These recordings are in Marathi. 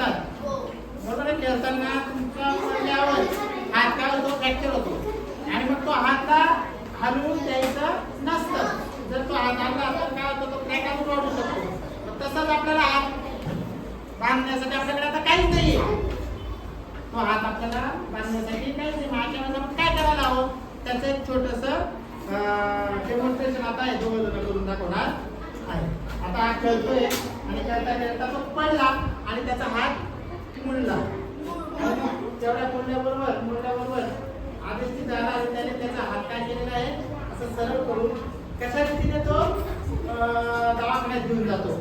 खेळतात बरोबर आहे? खेळताना तुमच्या पडल्यावर हात काय होतो फ्रॅक्चर होतो. आणि मग तो हाता हलवून द्यायचं नसतं. जर तो हात हलला तर काय होतो? तो क्रॅक आपण वाढू शकतो. तसंच आपल्याला हात बांधण्यासाठी आपल्याकडे आता काहीच नाही तो हात आपल्याला बांधण्यासाठी काहीच नाही. मग आपण काय करायला हवं? त्याचं एक छोटस डेमॉन्स्ट्रेशन आता आहे दोघं जण करून दाखवणार आहे. आता हा खेळतोय आणि खेळता खेळता तो पडला आणि त्याचा हात मुडला तेवढ्या मुडल्याबरोबर मुडल्याबरोबर आधीच जागा झाला त्याने त्याचा हात काय केलेला आहे असं सरळ करून कशा रीतीने तो दवाखान्यात घेऊन जातो.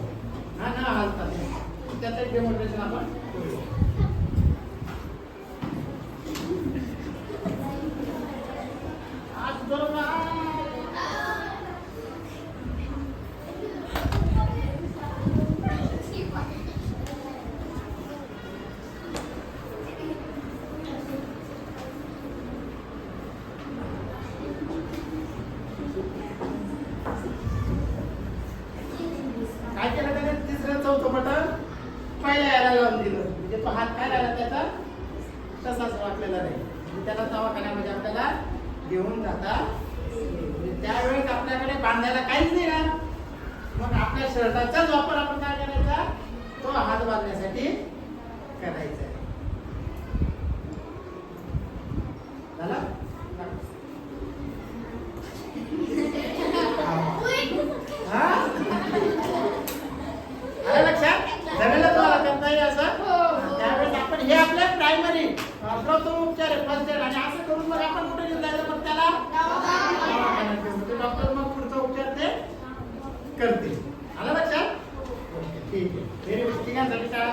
हा न हालता त्याचं डेमोन्स्ट्रेशन आपण करूया. काय केलं त्याने? तिसरं चौथं बटन पहिल्या यायला लावून दिलं. म्हणजे तो हात काय राहिला त्याचा? तसाच वाटलेला नाही त्याला म्हणजे त्याला दवाखान्यामध्ये आपल्याला घेऊन जाता म्हणजे त्यावेळेस आपल्याकडे बांधायला काहीच नाही ना मग आपल्या शर्टाचाच वापर आपण काय करायचा? तो हात बांधण्यासाठी करायचा आहे. झाला हा आलं लक्षात जमेलं तुम्हाला करता येईल असं त्यावेळेस आपण हे आपलं प्रायमरी प्रथम उपचार आहे फर्स्ट एड आणि असं करून मग आपण कुठे घेऊन जायचं मग त्याला? डॉक्टर मग पुढचा उपचार ते करतील. आलं लक्षात? ठीक आहे. व्हेरी गुड तिघांसाठी टाळा